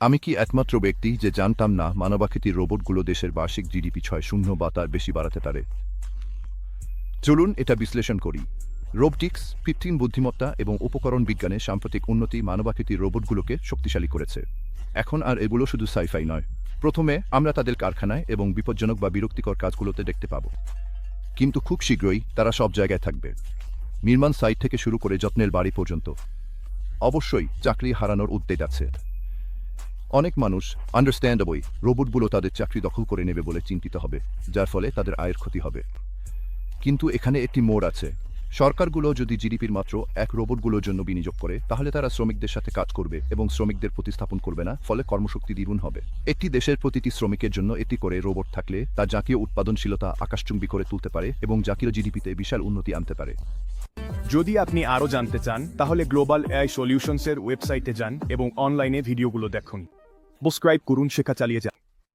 আমি কি একমাত্র ব্যক্তি যে জানতাম না মানবাকৃতির রোবটগুলো দেশের বার্ষিক জিডিপি ছয় শূন্য বা তার বেশি বাড়াতে পারে? চলুন এটা বিশ্লেষণ করি। রোবটিক্স, কৃত্রিম বুদ্ধিমত্তা এবং উপকরণ বিজ্ঞানে সাম্প্রতিক উন্নতি মানবাকৃতির রোবটগুলোকে শক্তিশালী করেছে। এখন আর এগুলো শুধু সাইফাই নয়। প্রথমে আমরা তাদের কারখানায় এবং বিপজ্জনক বা বিরক্তিকর কাজগুলোতে দেখতে পাব। কিন্তু খুব শীঘ্রই তারা সব জায়গায় থাকবে। নির্মাণ সাইট থেকে শুরু করে যত্নের বাড়ি পর্যন্ত। অবশ্যই চাকরি হারানোর উদ্বেগ আছে। অনেক মানুষ আন্ডারস্ট্যান্ডাবই রোবটগুলো তাদের চাকরি দখল করে নেবে বলে চিন্তিত হবে, যার ফলে তাদের আয়ের ক্ষতি হবে। কিন্তু এখানে একটি মোড় আছে। সরকারগুলো যদি জিডিপির মাত্র এক রোবটগুলোর জন্য বিনিয়োগ করে, তাহলে তারা শ্রমিকদের সাথে কাজ করবে এবং শ্রমিকদের প্রতিস্থাপন করবে না, ফলে কর্মশক্তি দ্বিগুণ হবে। একটি দেশের প্রতিটি শ্রমিকের জন্য একটি করে রোবট থাকলে তা জাতীয় উৎপাদনশীলতা আকাশচুম্বী করে তুলতে পারে এবং জাতীয় জিডিপিতে বিশাল উন্নতি আনতে পারে। যদি আপনি আরও জানতে চান, তাহলে গ্লোবাল এআই সলিউশনসের ওয়েবসাইটে যান এবং অনলাইনে ভিডিওগুলো দেখুন। সাবস্ক্রাইব করুন শেখা চালিয়ে যান।